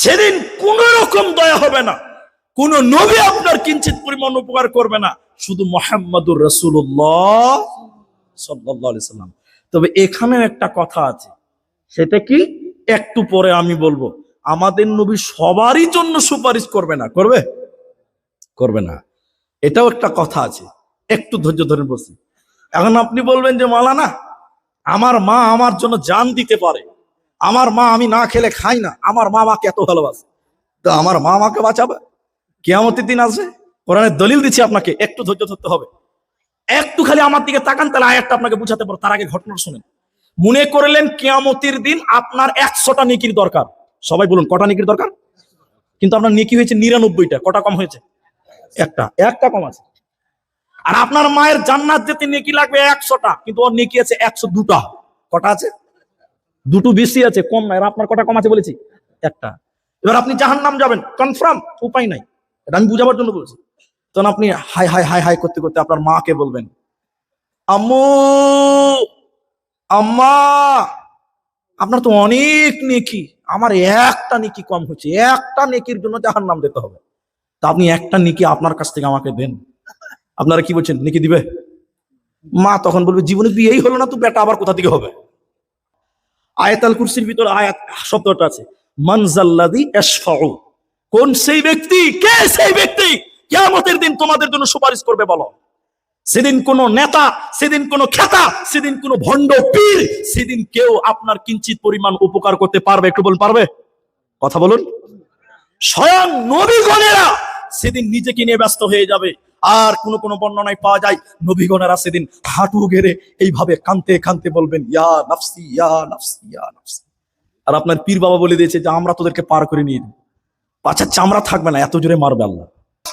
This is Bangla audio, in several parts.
সেদিন কোন রকম দয়া হবে না। কোন নবী আপনার কিঞ্চিত পরিমাণ উপকার করবে না। শুধু মোহাম্মদুর রসুল্লাহ সাল্লাম। তবে এখানেও একটা কথা আছে। সেটা কি? একটু পরে আমি বলব। আমাদের নবী সবারই জন্য সুপারিশ করবে না। করবে? করবে না। এটাও একটা কথা আছে। একটু ধৈর্য ধরে বসি এখন আপনি বলবেন যে, মালানা, আমার মা আমার জন্য জান দিতে পারে। আমার মা আমি না খেলে খাই না। আমার মা আমাকে এত ভালোবাসে। তো আমার মা আমাকে বাঁচাবে? কেয়ামতের দিন আসবে? কোরআনের দলিল দিচ্ছি আপনাকে, একটু ধৈর্য ধরতে হবে। একটু খালি আমার দিকে তাকান, তাহলে আয়াতটা আপনাকে বুঝাতে পারো তার আগে ঘটনা শুনেন। মনে করলেন কেয়ামতির দিন আপনার একশোটা নেকির দরকার। সবাই বলুন, কটা নেকির দরকার? কিন্তু আপনার নেকি হয়েছে নিরানব্বইটা। কটা কম হয়েছে? একটা। একটা কম আছে। আর আপনার মায়ের জান্নাত যেতে নেকি লাগবে একশোটা। কিন্তু ওর নেকি আছে একশো দুটা। কটা আছে? দুটো বেশি আছে, কম নাই। আপনার কটা কম আছে বলেছি? একটা। এবার আপনি জাহান নাম যাবেন। কনফার্ম উপায় নাই। এটা আমি বুঝাবার জন্য বলছি। তখন আপনি হাই হাই হাই হাই করতে করতে আপনার মাকে বলবেন, আম্মু, আম্মা, আপনার তো অনেক নেকি। আমার একটা নেকি কম হচ্ছে একটা নেকির জন্য জাহান নাম দিতে হবে। তা আপনি একটা নেকি আপনার কাছ থেকে আমাকে দেন। আপনারা কি বলছেন? নেকি দিবে? মা তখন বলবে, জীবনে বিয়েই হলো না তো, বেটা, আবার কোথা থেকে হবে? আয়াতাল কুরসির ভিতরে আয়াত শব্দটা আছে মানজাল্লাদি এসফাউ কোন সেই ব্যক্তি, কে সেই ব্যক্তি কিয়ামতের দিন তোমাদের জন্য সুপারিশ করবে বলো? সেদিন কোন নেতা, সেদিন কোন খেতা, সেদিন কোন ভণ্ড পীর, সেদিন কেউ আপনার কিঞ্চিত পরিমাণ উপকার করতে পারবে, একটু বলুন পারবে? কথা বলুন। স্বয়ং নবীগণেরা সেদিন নিজেকে নিয়ে ব্যস্ত হয়ে যাবে। আর কোনো কোনো বর্ণনায় পাওয়া যায় নবীগণেরা সেদিন হাঁটু গেড়ে এইভাবে কানতে কানতে বলবেন, ইয়া নাফসি ইয়া নাফসি ইয়া নাফসি। আর আপনার পীর বাবা বলে দিয়েছে যে, আমরা তোদেরকে পার করে নিয়ে দেব পাছার চামড়া থাকবে না, এত জোরে মারবে আল্লাহ।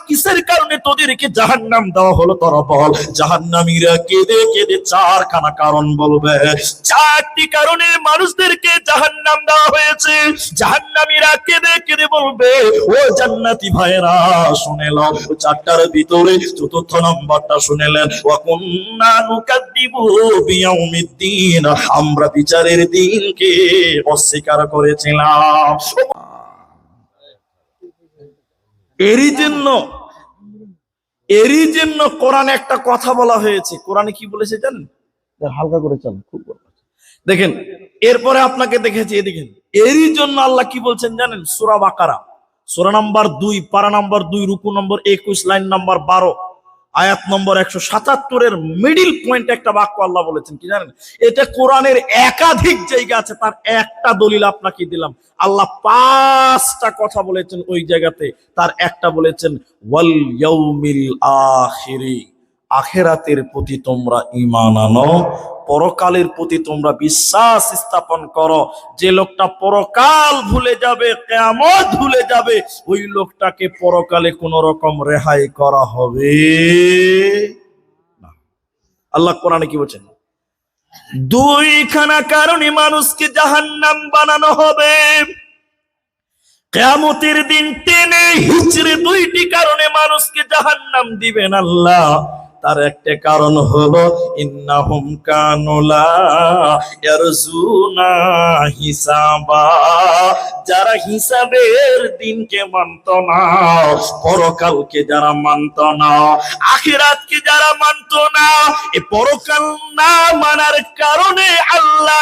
কিসের কারণে তোদেরকে জাহান্নাম দেওয়া হলো তোরা বল জাহান্নামীরা কেঁদে কেঁদে চারখানা কারণ বলবে। চারটি কারণে মানুষদেরকে জাহান্নাম দেওয়া হয়েছে। জাহান্নামীরা কেঁদে কেঁদে বলবে, ও জান্নাতি ভাইরা শুনে নাও চারটার ভিতরে চতুর্থ নম্বরটা শুনেলেন ও কুন্না নুকাদ্দিবু বিয়াউমিদ্দিন, আমরা বিচারের দিনকে অস্বীকার করেছিলাম। এরই জন্য এরই জন্য কোরআনে একটা কথা বলা হয়েছে। কোরআনে কি বলেছে জানেন? হালকা করে চান খুব দেখেন এরপরে আপনাকে দেখেছি এদিকে এরই জন্য আল্লাহ কি বলছেন জানেন? সুরা বাকারা সুরা নাম্বার দুই পারা নাম্বার দুই রুকু নম্বর একুশ লাইন নাম্বার বারো। আয়াত নম্বর একশো সাতাত্তরের মিডিল পয়েন্ট একটা বাক্য আল্লাহ বলেছেন, কি জানেন? এটা কোরআনের একাধিক জায়গা আছে, তার একটা দলিল আপনাকে দিলাম। আল্লাহ পাঁচটা কথা বলেছেন ওই জায়গাতে, তার একটা বলেছেন, ওয়াল ইয়াউমিল আখিরি। আখেরাতের প্রতি তোমরা ইমান আনো, পরকালের প্রতি তোমরা বিশ্বাস স্থাপন করো। যে লোকটা পরকাল ভুলে যাবে কেমন ভুলে যাবে, ওই লোকটাকে পরকালে কোন রকম রেহাই করা হবে আল্লাহ কোরআনে কি বলছেন? দুইখানা কারণে মানুষকে জাহান্নাম বানানো হবে। কেয়ামতের দিন টেনে হিচড়ে দুইটি কারণে মানুষকে জাহান্নাম দিবেন আল্লাহ। তার একটা কারণ হলো, ইন্নাহুম কানুলা ইয়ারজুনা হিসাবা। যারা হিসাবের দিনকে মানত না, পরকালকে যারা মানত না, আখিরাতকে যারা মানত না, এ পরকাল না মানার কারণে আল্লাহ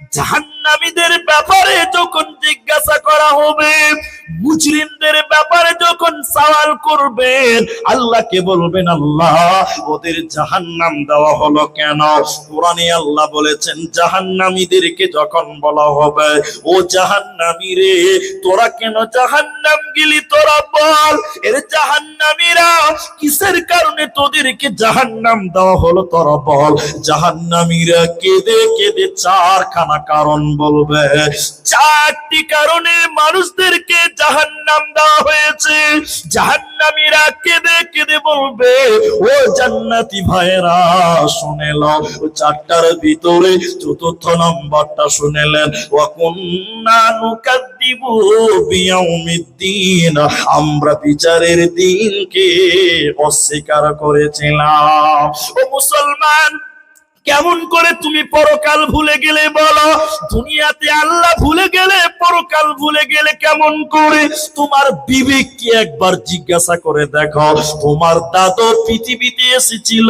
জাহান্নামীদের ব্যাপারে যখন জিজ্ঞাসা করা হবে, মুজরিমদের ব্যাপারে যখন সওয়াল করবেন, আল্লাহকে বলবেন, আল্লাহ, ওদের জাহান্নাম দেওয়া হলো কেন? কোরআনে আল্লাহ বলেছেন, জাহান্নামীদেরকে যখন বলা হবে, ও জাহান্নামী রে তোরা কেন জাহান্নাম গেলি তোরা বল এর জাহান্নামীরা কিসের কারণে তোদেরকে জাহান্নাম দেওয়া হলো তোরা বল? জাহান্নামীরা কেঁদে কেঁদে চারখানা কারণ বলবে। চারটি কারণে মানুষদেরকে জাহান্নাম দেওয়া হয়েছে। জাহান্নামীরা কেঁদে কেঁদে বলবে, ও জান্নাতি ভাইরা শুনে লও ও চারটার ভিতরে চতুর্থ নম্বরটা শুনেলেন ও কুন্না নুকাদ্দিবু বিয়াউমিদ্দিন, আমরা বিচারের দিনকে অস্বীকার করেছিলাম। ও মুসলমান কেমন করে তুমি পরকাল ভুলে গেলে বলো? দুনিয়াতে আল্লাহ ভুলে গেলে, পরকাল ভুলে গেলে কেমন করে? তোমার বিবেককে একবার জিজ্ঞাসা করে দেখো। তোমার দাদু পৃথিবীতে এসেছিল,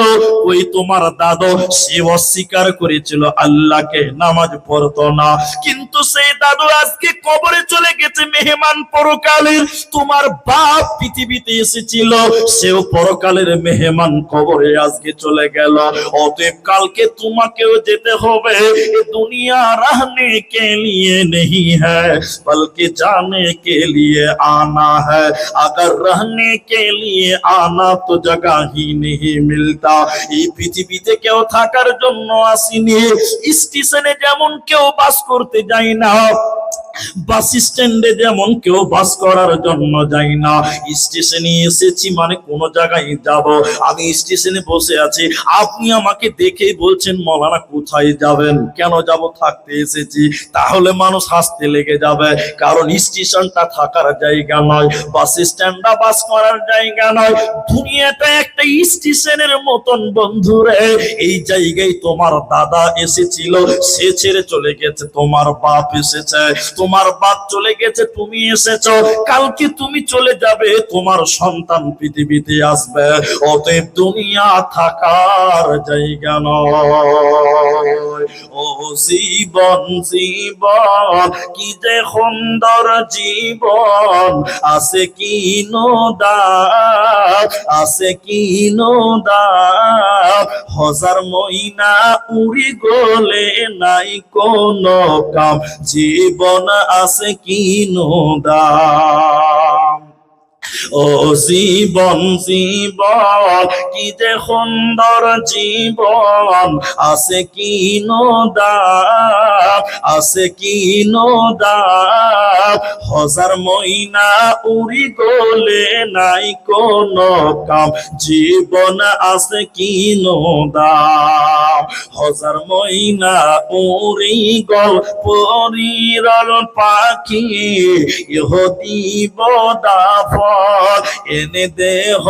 ওই তোমার দাদু সে অস্বীকার করেছিল, আল্লাহকে নামাজ পড়তো না। কিন্তু সেই দাদু আজকে কবরে চলে গেছে, মেহমান পরকালের। তোমার বাপ পৃথিবীতে এসেছিল, সেও পরকালের মেহমান কবরে আজকে চলে গেল। অতএব কালকে তোমাকেও যেতে হবে ये दुनिया रहने के लिए नहीं है बल्कि जाने के लिए आना है अगर रहने के लिए आना तो जगह ही नहीं मिलता এই পৃথিবীতে কেউ থাকার জন্য আসিনি স্টেশনে যেমন কেউ বাস করতে যায় না বাস স্ট্যান্ডে যেমন কেউ বাস করার জন্য যাই না স্টেশনে এসেছি মানে কোন জায়গায় যাব আমি স্টেশনে বসে আছি আপনি আমাকে দেখেই বলছেন, মৌলানা কোথায় যাবেন? কেন যাব? থাকতে এসেছি। তাহলে মানুষ হাসতে লেগে যাবে। কারণ স্টেশনটা থাকার জায়গা নয়, বাস স্ট্যান্ডটা বাস করার জায়গা নয়। দুনিয়াটা একটা স্টেশনের মতন বন্ধুরে এই জায়গায় তোমার দাদা এসেছিল, সে ছেড়ে চলে গেছে। তোমার বাপ এসেছে, তোমার বাপ চলে গেছে, তুমি এসেছ। কালকে তুমি চলে যাবে, তোমার সন্তান পৃথিবীতে আসবে। অতএব দুনিয়া থাকার জায়গা নয়। ও জীবন জীবন, কি যে সুন্দর জীবন। আছে কি নদার আছে কি নদার হাজার মইনা উড়ি গলে নাই কোন কাম। জীবন আছে কি নদাম ও জীবন জীবন, কি যে সুন্দর জীবন। আছে কি নদাম আছে কি নদাম হাজার মইনা উড়ি গলে নাই কোন কাম। জীবন আছে কি নদাম হাজার মইনা উড়ি গল পরিরল পাখি। ইহতি বদাফল এনে দেহ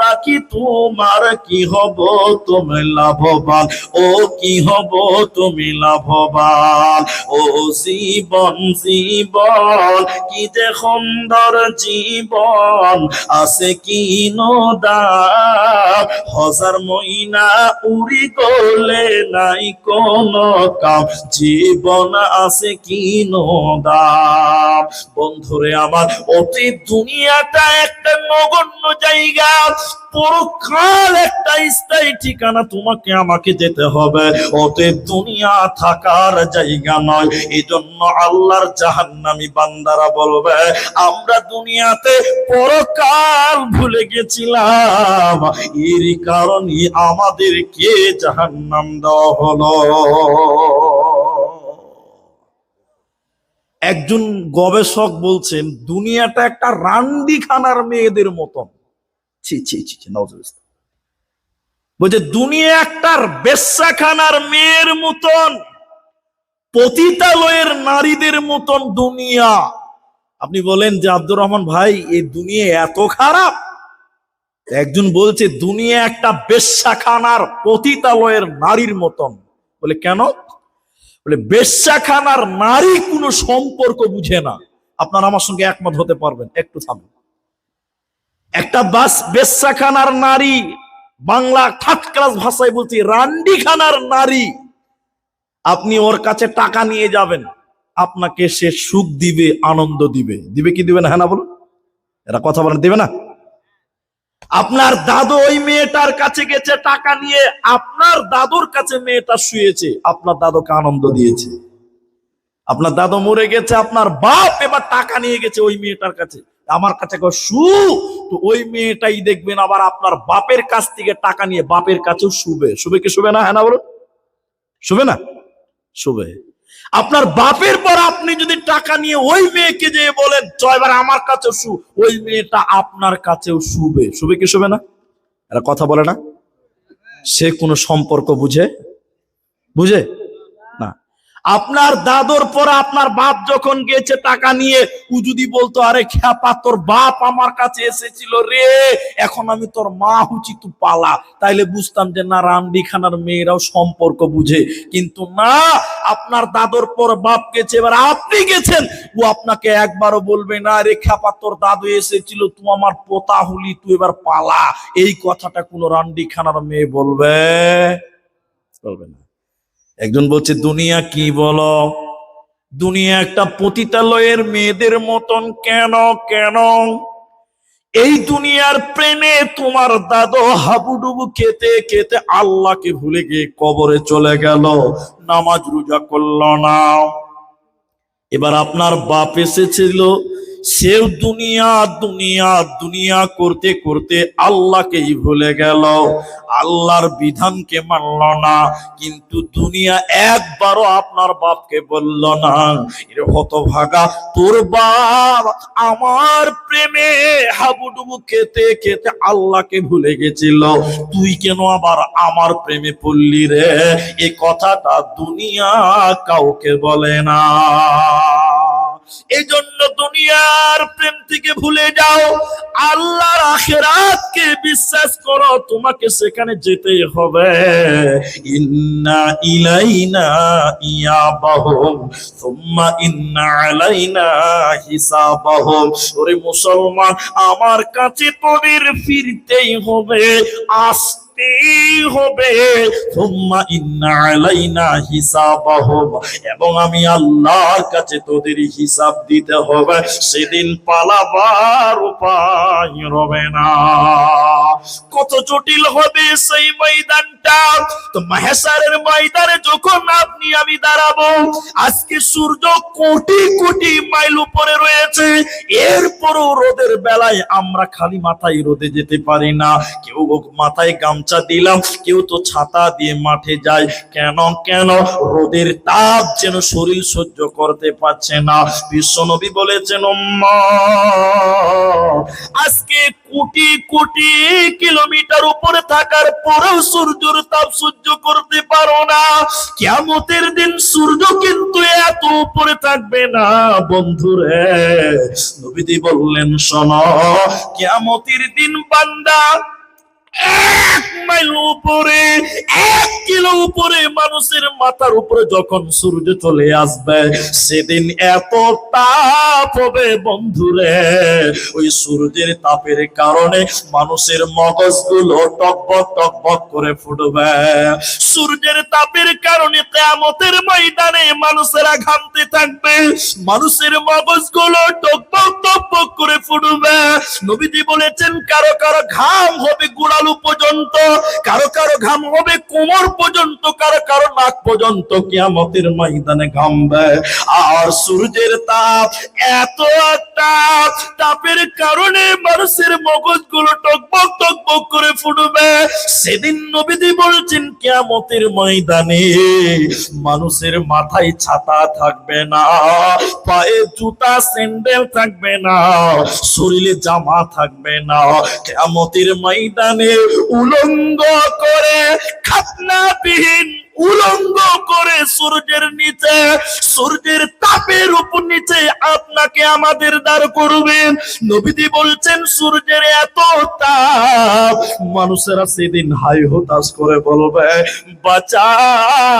রাখি, তোমার কি হব? তুমি লাভবান। ও কি হব? তুমি লাভবান। ও জীবন জীবন, কি যে সুন্দর জীবন। আছে কি নদাম হাজার মইনা উড়ি গলে নাই কোন কাম। জীবন আছে কি নদাম বন্ধুরে আমার অতি দুনিয়াটা একটা নগণ্য জায়গা, পরকাল একটা স্থায়ী ঠিকানা তোমাকে আমাকে যেতে হবে। অতএব দুনিয়া থাকার জায়গা নয়। এই জন্য আল্লাহর জাহান্নামী বান্দারা বলবে, আমরা দুনিয়াতে পরকাল ভুলে গেছিলাম। এরই কারণে আমাদেরকে জাহান্নাম দেওয়া হলো। একজন গবেষক বলছেন, দুনিয়াটা একটা রান্দিখানার মেয়েদের মতন। ছি বলছে, দুনিয়া একটা বেশ্যাখানার মেয়ের মতন, পতিতালয়ের নারীদের মতন দুনিয়া। আপনি বলেন যে, আব্দুর রহমান ভাই, এই দুনিয়া এত খারাপ? একজন বলছে, দুনিয়া একটা বেশ্যাখানার পতিতালয়ের নারীর মতন। বলে, কেন? বলে, বেশ্যাখানার নারী কোনো সম্পর্ক বুঝে না। আপনার আমার সঙ্গে একমত হতে পারবেন, একটু থামুন। একটা বাস, বেশ্যাখানার নারী, বাংলা থার্ড ক্লাস ভাষায় বলছি, রান্ডিখানার নারী, আপনি ওর কাছে টাকা নিয়ে যাবেন, আপনাকে সে সুখ দিবে, আনন্দ দিবে। দিবে কি দিবে না হ্যাঁ না বলুন? এরা কথা বলেন, দিবে না? আপনার দাদু ওই মেয়েটার কাছে গেছে টাকা নিয়ে, আপনার দাদুর কাছে মেয়েটা শুয়েছে, আপনার দাদুকে আনন্দ দিয়েছে। আপনার দাদু মরে গেছে, আপনার বাপ এবার টাকা নিয়ে গেছে ওই মেয়েটার কাছে। আমার কাছে শু, তো ওই মেয়েটাই দেখবেন আবার আপনার বাপের কাছ থেকে টাকা নিয়ে বাপের কাছেও শুবে। শুবে কি শুবে না? হ্যাঁ না বলুন? শুবে না? শুবে। আপনার বাপের পর আপনি যদি টাকা নিয়ে ওই মেয়েকে যে বলেন এবার আমার কাছে শু ওই মেয়েটা আপনার কাছেও শুবে। শুবে কি শুবে না? এরা কথা বলে না? সে কোনো সম্পর্ক বুঝে? বুঝে? আপনার দাদর পর আপনার বাপ যখন গেছে টাকা নিয়ে, ও যদি বলতো, আরে খ্যাপা, তোর বাপ আমার কাছে এসেছিল রে, এখন আমি তোর মা হুচি তু পালা। তাইলে বুঝতাম যে, না রান্ডি খানার মেয়েরাও সম্পর্ক বুঝে। কিন্তু না, আপনার দাদর পর বাপ গেছে, এবার আপনি গেছেন, ও আপনাকে একবারও বলবে, না, রে খ্যাপা, তোর দাদু এসেছিল, তুই আমার পোতা হলি, তুই এবার পালা। এই কথাটা কোনো রান্ডি খানার মেয়ে বলবে? বলবে না। একজন বলছে, দুনিয়া কি বলো? দুনিয়া একটা পতিতালয়ের মেয়েদের মতন কেন কেন? এই দুনিয়ার প্রেমে তোমার দাদু হাবুডুবু খেতে খেতে আল্লাহকে ভুলে গিয়ে কবরে চলে গেল, নামাজ রোজা করল না। এবার আপনার বাপ এসেছিল সেও দুনিয়া দুনিয়া দুনিয়া করতে করতে আল্লাহকেই ভুলে গেল। আল্লাহর বিধানকে মানল না, কিন্তু দুনিয়া একবারও আপনার বাপকে বলল না, এর হতভাগা, তোর বাপ আমার প্রেমে হাবুডুবু খেতে খেতে আল্লাহকে ভুলে গেছিল। তুই কেন আবার আমার প্রেমে পড়লি রে? এ কথাটা দুনিয়া কাউকে বলে না। এই জন্য দুনিয়ার প্রেম থেকে ভুলে যাও। আল্লাহর আখেরাতকে বিশ্বাস করো, তোমাকে সেখানে যেতেই হবে। ইন্না ইলাইনা ইয়াবাহুম, সুম্মা ইন্না আলাইনা হিসাবাহুম। ওরে মুসলমান, আমার কাছে তোদের ফিরতেই হবে। এবং আমি আল্লাহর কাছে তোদের হিসাব দিতে হবে। সেদিন পালাবার উপায় রবে না। কত জটিল হবে সেই ময়দানটা। তো মাহেসারের ময়দানে যখন আপনি, আমি দাঁড়াবো, আজকে সূর্য কোটি কোটি মাইল উপরে রয়েছে। এরপরও রোদের বেলায় আমরা খালি মাথায় রোদে যেতে পারি না। কেউ মাথায় গামছা দিলাম। কেউ তো ছাতা দিয়ে মাঠে যায়। কেন কেন? রোদের তাপ যেন শরীর সহ্য করতে পারছে না। বিশ্বনবী বলেছেন "উম্মা, আজকে কোটি কোটি কিলোমিটার উপরে থাকার পরেও সূর্যের তাপ সহ্য করতে পারো না। কিয়ামতের দিন সূর্য কিন্তু এত উপরে থাকবে না বন্ধুরে। নবীদি বললেন শোনো কিয়ামতের দিন বান্দা মানুষের মাথার উপরে তাপের কারণে মানুষের মগজগুলো টকবক টকবক করে ফুটবে। সূর্যের তাপের কারণে কেয়ামতের ময়দানে মানুষেরা ঘামতে থাকবে। মানুষের মগজগুলো টকবক টকবক করে ফুটবে। নবীজি বলেছেন, কারও কারও ঘাম হবে, গোড়ালু পর্যন্ত, কারও কারও ঘাম হবে কোমর পর্যন্ত, কারও কারও নাক পর্যন্ত কিয়ামতের ময়দানে ঘামবে। আর সূর্যের তাপ এত তাপ তাপের কারণে মানুষের মগজগুলো টকবক টকবক করে ফুটবে। সেদিন নবীজি বলছেন, কিয়ামতের ময়দানে মানুষের মাথায় ছাতা থাকবে না, পায়ে জুতা, স্যান্ডেল থাকবে না, শরীরে জামা থাকবে না। কিয়ামতের ময়দানে উলঙ্গ করে, খাতনাবিহীন উলঙ্গ করে সূর্যের নিচে, সূর্যের তাপের উপর নিচে আপনাকে আমাদের দাঁড় করবেন। নবীজি বলছেন, সূর্যের এত তাপ, মানুষেরা সেদিন হাই হতাশ করে বলবে, বাঁচাও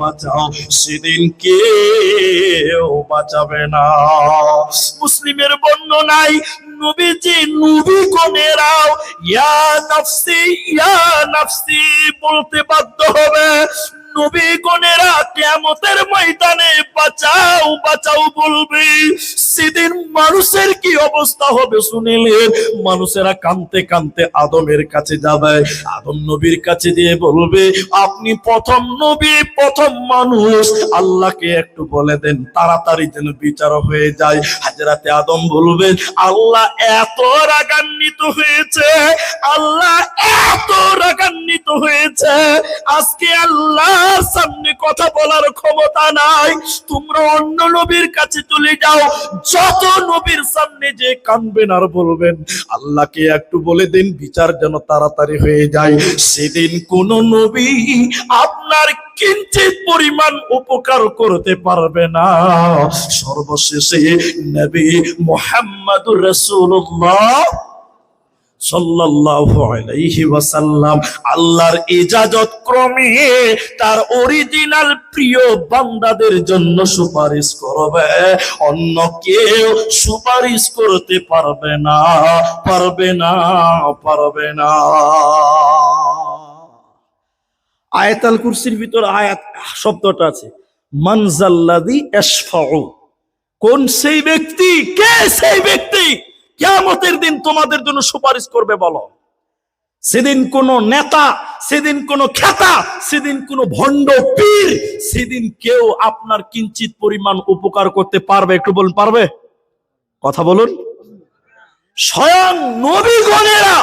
বাঁচাও, সেদিন কেউ বাঁচাবে না। মুসলিমের বর্ণনায় নবীজি নবী কোনেরাও ইয়া নাফসি ইয়া নাফসি বলতে বাধ্য হবে। নবী গণেরা কেমতের ময়দানে বাঁচাও বাঁচাও বলবে। সেদিন মানুষের কি অবস্থা হবে শুনিলেন মানুষেরা কানতে কানতে আদমের কাছে যাবে, আদম নবীর কাছে দিয়ে বলবে, আপনি প্রথম নবী, প্রথম মানুষ। আল্লাহকে একটু বলে দেন, তাড়াতাড়ি যেন বিচার হয়ে যায়। হাজরাতে আদম বলবেন আল্লাহ এত রাগান্বিত হয়েছে, আল্লাহ এত রাগান্বিত হয়েছে। আজকে আল্লাহর সামনে কথা বলার ক্ষমতা নাই। তোমরা অন্য নবীর কাছে চলে যাও। যত নবীর সামনে যে কানবেন আর বলবেন, আল্লাহকে একটু বলে দিন, বিচার যেন তাড়াতাড়ি হয়ে যায়। সেদিন কোন নবী আপনার কিঞ্চিত পরিমাণ উপকার করতে পারবে না। সর্বশেষে নবী মোহাম্মদুর রাসূলুল্লাহ ওয়াসাল্লাম, আল্লাহর আয়াতাল কুরসির ভিতর আয়াত, শব্দটা আছে মানজাল্লাদি কোন সেই ব্যক্তি, কে সেই ব্যক্তি কিয়ামতের দিন তোমাদের জন্য সুপারিশ করবে, বলো। সেদিন কোন নেতা, সেদিন কোন খেতা, সেদিন কোন ভণ্ড পীর, সেদিন কেউ আপনার কিঞ্চিত পরিমাণ উপকার করতে পারবে। একটু বলুন, পারবে? কথা বলুন। স্বয়ং নবীগণেরা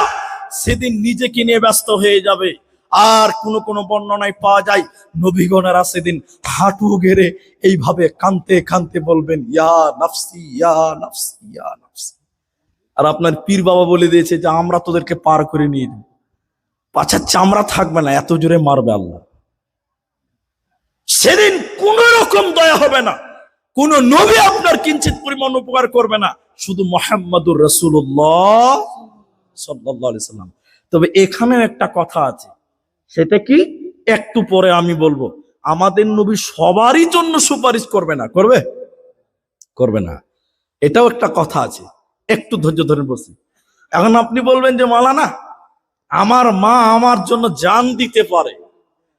সেদিন নিজেকে নিয়ে ব্যস্ত হয়ে যাবে। আর কোন কোন বর্ণনায় পাওয়া যায়, নবীগণেরা সেদিন হাঁটু ঘেরে এইভাবে কানতে কানতে বলবেন, ইয়া নাফসি ইয়া নাফসি ইয়া নাফসি। আর আপনার পীর বাবা বলে দিয়েছে যে, আমরা তোদেরকে পার করে নিয়ে যাব। পাছার চামড়া থাকবে না, এত জোরে মারবে আল্লাহ। সেদিন কোন রকম দয়া হবে না, কোন নবী আপনার কিঞ্চিত পরিমাণ উপকার করবে না, শুধু মোহাম্মদুর রসুল্লাহ সাল্লাহ সাল্লাম। তবে এখানেও একটা কথা আছে, সেটা কি? একটু পরে আমি বলব, আমাদের নবী সবারই জন্য সুপারিশ করবে না, করবে? করবে না। এটাও একটা কথা আছে একটু ধৈর্য ধরে বসি এখন আপনি বলবেন যে, মালানা, আমার মা আমার জন্য জান দিতে পারে।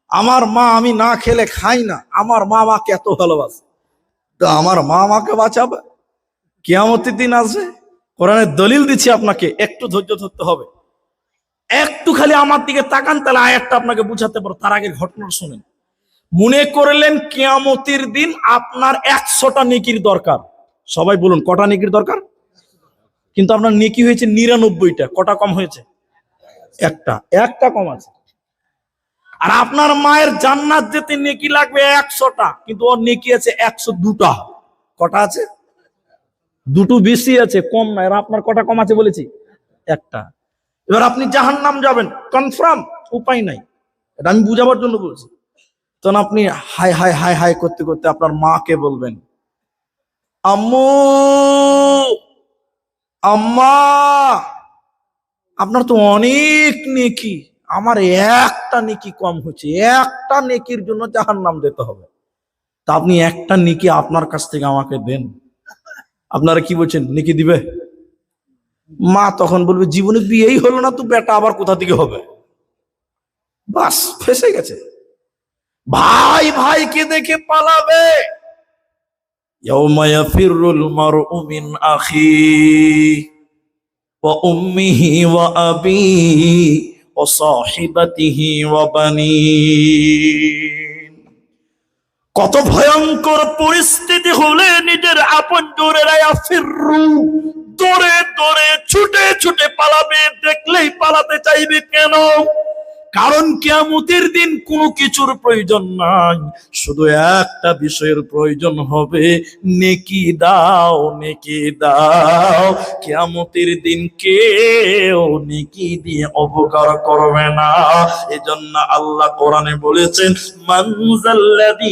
আমার মা আমি না খেলে খাই না। আমার মা আমাকে এত ভালোবাসে। তো আমার মা আমাকে বাঁচাবে? কেয়ামতের দিন আসবে। কোরআনের দলিল দিচ্ছি আপনাকে, একটু ধৈর্য ধরতে হবে। একটু খালি আমার দিকে তাকান, তাহলে আয়াতটা আপনাকে বুঝাতে পারো তার আগে ঘটনা শুনেন। মনে করলেন কেয়ামতের দিন আপনার একশোটা নেকির দরকার। সবাই বলুন, কটা নেকির দরকার? কিন্তু আপনার নেকি হয়েছে নিরানব্বইটা। কটা কম হয়েছে? একটা। একটা কম আছে। আর আপনার মায়ের জান্নাত যেতে নেকি লাগবে একশোটা, কিন্তু ওর নেকি আছে একশো দুটা। কটা আছে? দুটো বেশি আছে, কম না। আপনার কটা কম আছে বলেছি? একটা। এবার আপনি জাহান নাম যাবেন। কনফার্ম, উপায় নাই। এটা আমি বুঝাবার জন্য বলছি। তখন আপনি হাই হাই হাই হাই করতে করতে আপনার মাকে বলবেন, আম্মু আম্মা, আপনার তো অনেক নেকি। আমার একটা নেকি কম হচ্ছে একটা নেকির জন্য জাহান নাম দিতে হবে। তা আপনি একটা নেকি আপনার কাছ থেকে আমাকে দেন। আপনারা কি বলছেন? নেকি দিবে? মা তখন বলবে, জীবনে বিয়েই হলো না তো, বেটা আবার কোথা থেকে হবে? বাস, ফেসে গেছে। ভাই ভাইকে দেখে পালাবে। يوم يفر المرء من أخيه وأمه وأبيه وصاحبته وبنيه কত ভয়ঙ্কর পরিস্থিতি হলে নিজের আপন জোরেরা ফিরু দৌড়ে দৌড়ে ছুটে ছুটে পালাবে দেখলেই পালাতে চাইবে কেন কারণ কেয়ামতের দিন কোনো কিছুর প্রয়োজন নাই। শুধু একটা বিষয়ের প্রয়োজন হবে, নেকি দাও নেকি দাও। কেয়ামতের দিন কেউ নেকি দিয়ে অপকার করবে না। এজন্য আল্লাহ কোরআনে বলেছেন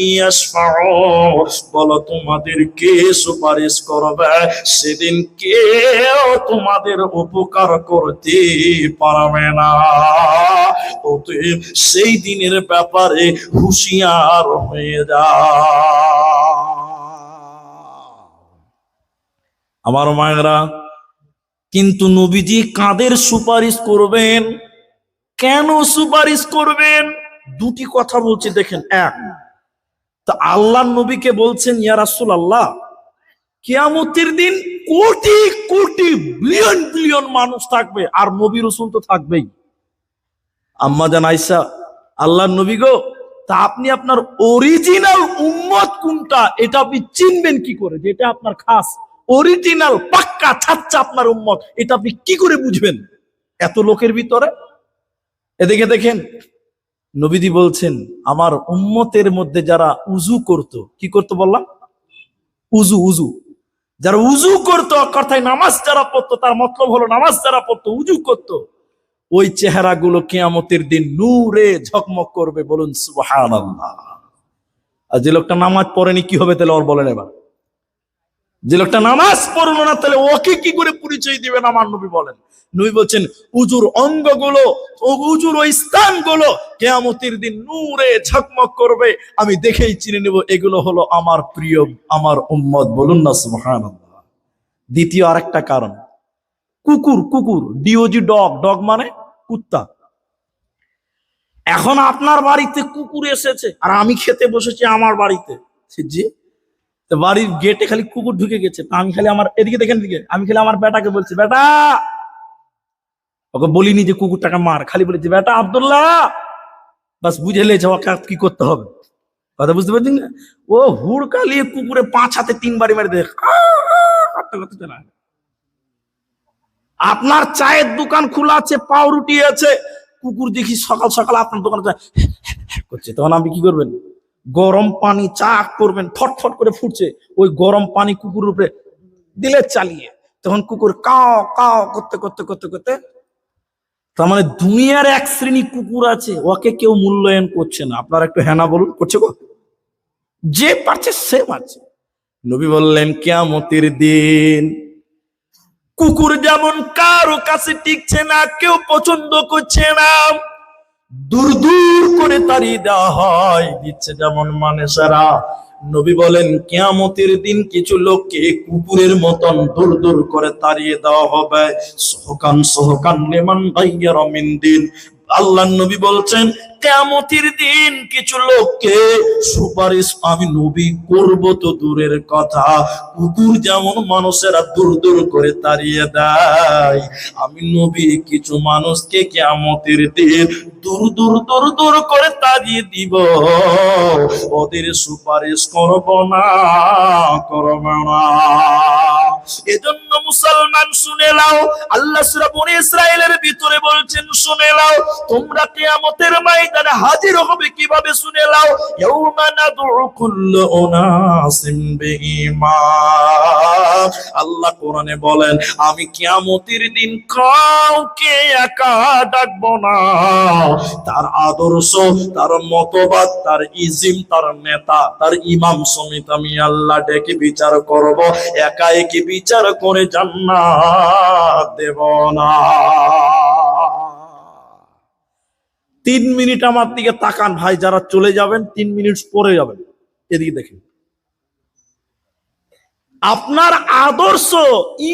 ইয়াশফাউ বলো তোমাদের কে সুপারিশ করবে? সেদিন কেউ তোমাদের উপকার করতে পারবে না। অতএব সেই দিনের ব্যাপারে হুঁশিয়ার হয়ে যা আমার মায়েরা, কিন্তু নবীজি কাদের সুপারিশ করবেন? কেন সুপারিশ করবেন? দুটি কথা বলছি, দেখেন, এক, তা আল্লাহ নবীকে বলছেন, ইয়া রাসূল আল্লাহ কিয়ামতের দিন কোটি কোটি বিলিয়ন বিলিয়ন মানুষ থাকবে, আর নবী রসুল তো থাকবেই। আম্মা জান আইসা আল্লাহর নবী গো, তা আপনি আপনার অরিজিনাল উম্মত কোনটা? এটা আপনি চিনবেন কি করে? যে এটা আপনার খাস। অরিজিনাল পাক্কা ছাচ্চা আপনার উম্মত। এটা আপনি কি করে বুঝবেন? এত লোকের ভিতরে? এদিকে দেখেন নবীদি বলছেন, আমার উম্মতের মধ্যে যারা উজু করত, কি করতো বললাম? উজু উজু যারা উজু করতো কথায় নামাজ যারা পড়তো, তার মতলব হলো নামাজ যারা পড়তো উজু করতো। ওই চেহারাগুলো কেয়ামতের দিন নূরে ঝকমক করবে, বলুন সুবহানাল্লাহ। আর যে লোকটা নামাজ পড়েনি কি হবে তাহলে ওর বলেন এবার। যে লোকটা নামাজ পড়ল না তাহলে ওকে কি করে পরিচয় দিবেন আমার নবী বলেন। নবী বলছেন উজুর অঙ্গগুলো উজুর ওই স্থানগুলো কেয়ামতির দিন নূরে ঝকমক করবে। আমি দেখেই চিনে নেব, এগুলো হলো আমার প্রিয়, আমার উম্মত। বলুন না সুবহানাল্লাহ। দ্বিতীয় আরেকটা কারণ, কুকুর কুকুর ডিওজি ডগ ডগ মানে কুত্তা এখন আপনার বাড়িতে কুকুর এসেছে আর আমি খেতে বসেছি আমার বাড়িতে যে বাড়ির গেটে খালি কুকুর ঢুকে গেছে আমি খালি আমার এদিকে দেখেন দিকে আমি খালি আমার বেটাকে বলছি বেটা ওকে বলিনি যে কুকুরটাকে মার খালি বলেছি বেটা আব্দুল্লাহ বাস বুঝে লেছে ওকে কি করতে হবে কথা বুঝতে পারছি না ও হুড়কালিয়ে কুকুরে পাঁচ হাতে তিন বাড়ি মারি দেখ আপনার চায়ের দোকান খোলা আছে, পাউরুটি আছে। কুকুর দেখি সকাল সকাল আপনার দোকানে করছে। তখন আপনি কি করবেন? গরম পানি চা করবেন ফটফট করে ফুটছে। ওই গরম পানি কুকুরের উপরে দিলে চালিয়ে। তখন কুকুর কাও কাও করতে করতে করতে করতে, তার মানে দুনিয়ার এক শ্রেণি কুকুর আছে, ওকে কেউ মূল্যায়ন করছে না। আপনারা একটু হ্যানা বলুন, করছে গো। যে পারছে, সে পারছে। নবী বললেন, কেয়ামতের দিন কুকুর যেমন কারও কাছে টিকছে না, কেউ পছন্দ করছে না। দূর দূর করে তাড়িয়ে দেওয়া হয়, দিচ্ছে যেমন মানুষেরা। নবী বলেন, কেয়ামতের দিন কিছু লোককে কুকুরের মতন দূর দূর করে তাড়িয়ে দেওয়া হবে। সহকান সহকান নেমান মিন দিন। আল্লাহ নবী বলছেন, কেয়ামতের দিন কিছু লোককে সুপারিশ আমি নবী করব তো দূরের কথা। কুকুর যেমন মানুষেরা দূর দূর করে তাড়িয়ে দেয়, আমি নবী কিছু মানুষকে কেয়ামতের দিন দূর দূর দূর দূর করে তাড়িয়ে দিব। ওদের সুপারিশ করব না করব না। এজন্য মুসলমান শুনে নাও। আল্লাহ সূরা বনি ইসরাইলের ভিতরে বলছেন, শুনে নাও, তোমরা কিয়ামতের ময়দানে হাজির হবে কীভাবে শুনে নাও? ইয়াউমা নাদউ কুল্লু উনাসিম বিইমান। আল্লাহ কোরআনে বলেন, আমি কিয়ামতের দিন কাউকে একা ডাকবো না। তার আদর্শ, তার মতবাদ, তার ইজিম, তার নেতা, তার ইমাম সমিত আমি আল্লাহ ডেকে বিচার করব। একা একে বিচার করে জান্নাত দেব না। তিন মিনিট আমার দিকে তাকান ভাই, যারা চলে যাবেন, তিন মিনিট পরে যাবেন। এদিকে দেখেন। আপনার আদর্শ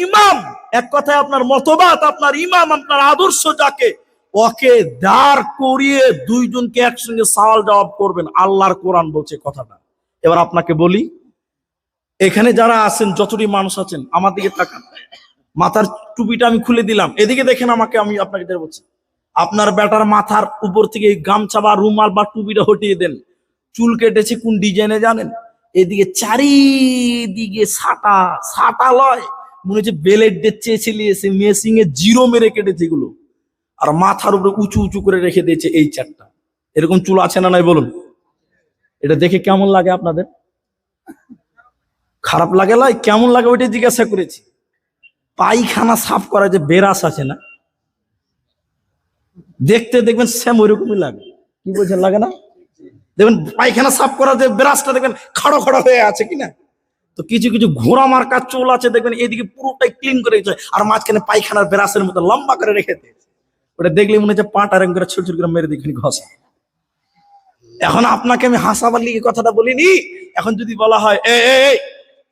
ইমাম, এক কথায় আপনার মতবাদ, আপনার ইমাম, আপনার আদর্শ যাকে, ওকে দাঁড় করিয়ে দুইজনকে একসঙ্গে সওয়াল জবাব করবেন। আল্লাহর কোরআন বলছে কথাটা। এবার আপনাকে বলি এখানে যারা আছেন, যতটি মানুষ আছেন, আমার দিকে তাকান। মাথার টুপিটা আমি খুলে দিলাম। এদিকে দেখেন আমাকে, আমি আপনাকে বলছি। আপনার বেটার মাথার উপর থেকে গামছা বা রুমাল বা টুপিটা হটিয়ে দেন। চুল কেটেছে কোন ডিজাইনে জানেন? এদিকে চারিদিকে সাটা সাটা লয়। মনে হচ্ছে বেলেট দিয়ে চেয়েছিলি এসে মেসিং এ জিরো মেরে কেটেছে এগুলো। আর মাথার উপরে উঁচু উঁচু করে রেখে দিয়েছে এই চারটা। এরকম চুল আছে না নাই বলুন? এটা দেখে কেমন লাগে আপনাদের? খারাপ লাগে লাই কেমন লাগে ওইটা জিজ্ঞাসা করেছি। পায়খানা সাফ করা যে বেরাস আছে না দেখতে দেখবেন সেম ওইরকমই লাগে। কি বলছেন লাগে না? দেখবেন পায়খানা সাফ করা যে ব্রাশটা দেখবেন খাড়ো খাড়ো হয়ে আছে কিনা তো কিছু কিছু ঘোড়া মার্কা চুল আছে দেখবেন এদিকে পুরোটাই ক্লিন করে রেখেছে আর মাঝখানে পায়খানার ব্রাশের মতো লম্বা করে রেখে দিয়েছে। ওটা দেখলে মনে হচ্ছে পাটা এরকম করে ছোট ছোট করে মেরে দিকে ঘষা। এখন আপনাকে আমি হাসাবার লিগে কথাটা বলিনি এখন যদি বলা হয় এ,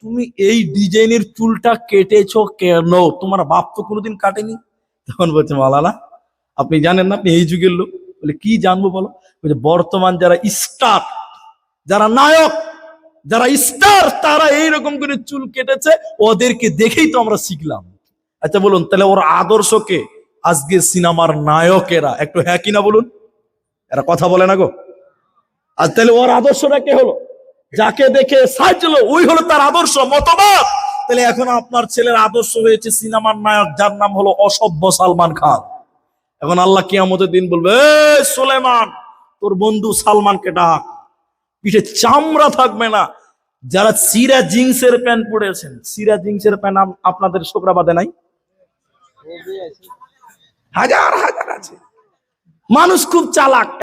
তুমি এই ডিজাইনের চুলটা কেটেছ কেন? তোমার বাপ তো কোনোদিন কাটেনি। তখন বলছে মালালা আপনি জানেন না, আপনি এই যুগের লোক। বলে, কি জানব বলো? বলছে, বর্তমান যারা স্টার, যারা নায়ক, যারা স্টার, তারা এইরকম করে চুল কেটেছে, ওদেরকে দেখেই তো আমরা শিখলাম। আচ্ছা বলুন, তাহলে ওর আদর্শকে আজকে সিনেমার নায়কেরা একটু হ্যাঁ কিনা বলুন? এরা কথা বলে না গো। আর তাহলে ওর আদর্শটা কে হলো? যাকে দেখে সাজলো, ওই হলো তার আদর্শ, মতবাদ। তাহলে এখন আপনার ছেলের আদর্শ হয়েছে সিনেমার নায়ক, যার নাম হলো অসভ্য সালমান খান। এখন আল্লাহ কিয়ামতের দিন বলবে "এ সুলেমান, তোর বন্ধু সালমানকে ডাক। পিঠে চামড়া থাকবে না। যারা সিরা জিন্সের প্যান্ট পরেছেন, সিরা জিন্সের প্যান্ট আপ- আপনাদের শোকরাবাদে নাই? হাজার হাজার আছে। মানুষ খুব চালাক।